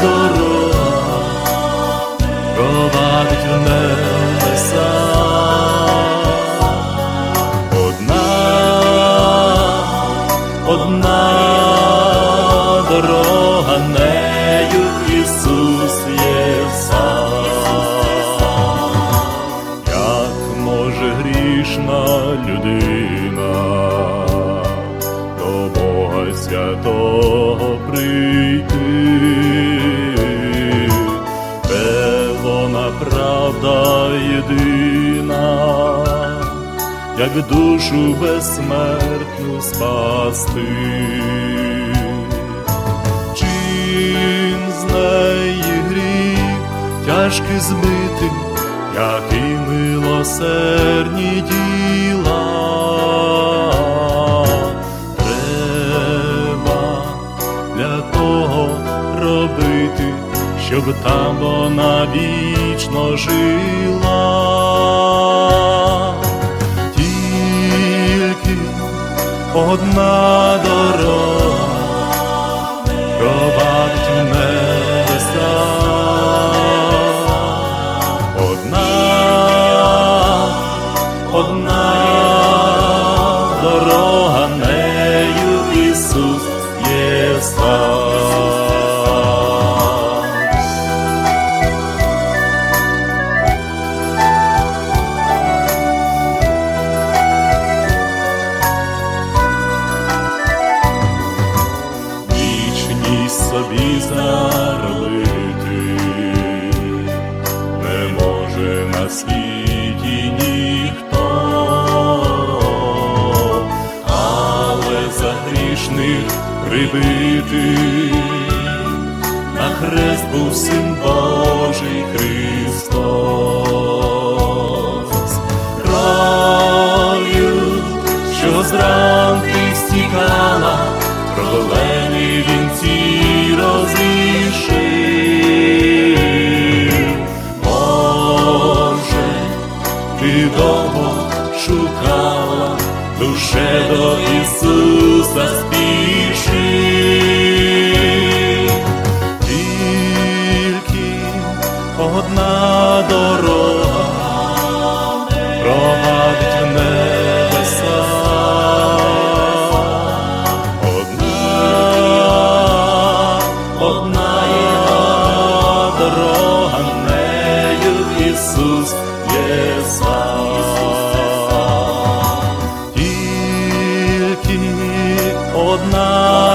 дорога провадить в небеса. Одна, одна дорога нею Ісус є сам. Як може грішна людина святого прийти, як душу безсмертну спасти. Чин з неї гріх тяжкий збитий, як і милосердні діла. Треба для того робити, щоб там вона вічно жила. Одна дорога в небеса. Одна, одна дорога нею Ісус є сам. Собі заробити не може на світі ніхто, але за грішних прибити на хрест був син Божий Христос. душе до Ісуса спіши, тільки одна дорога провадить в небеса, одна, одна дорога нею Ісус є сам. одна.